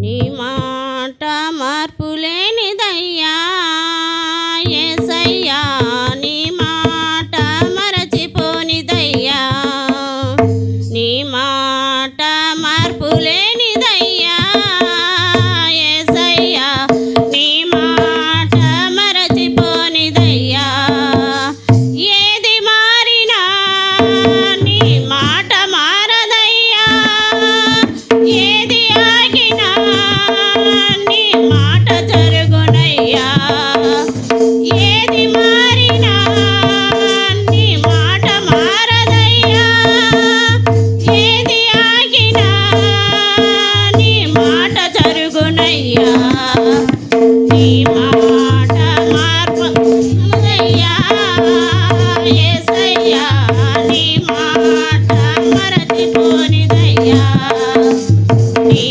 నీ మాట మార్పులేనిదయ్యా ఏసయ్యా.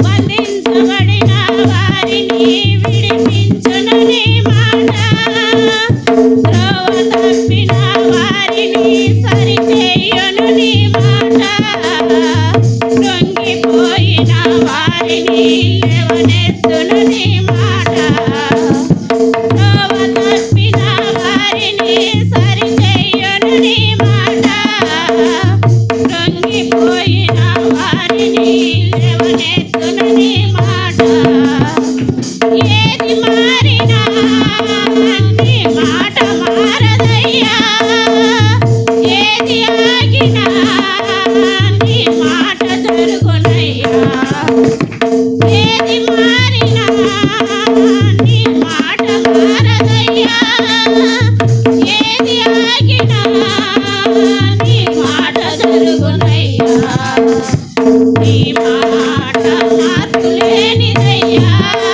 వధించబడిన వారిని విడిపించునని మాట. త్రోవ తప్పిన మాట లొంగిపోయిన వారిని లేవనెత్తును నీ ఏది మారినా నీ మాట మారదయ్యా. ఏది ఆగినా నీ మాట జరుగునయ్యా ఏది మారినా నీ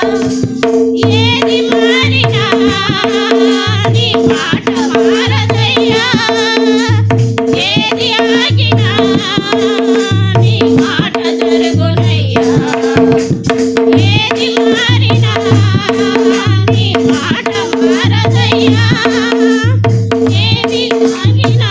ఏది మారినా నీ పాట మారదయ్యా ఏది ఆగినా నీ మాట జరుగునయ్యా. ఏది మారినా నీ మాట మారదయ్యా ఏది ఆగినా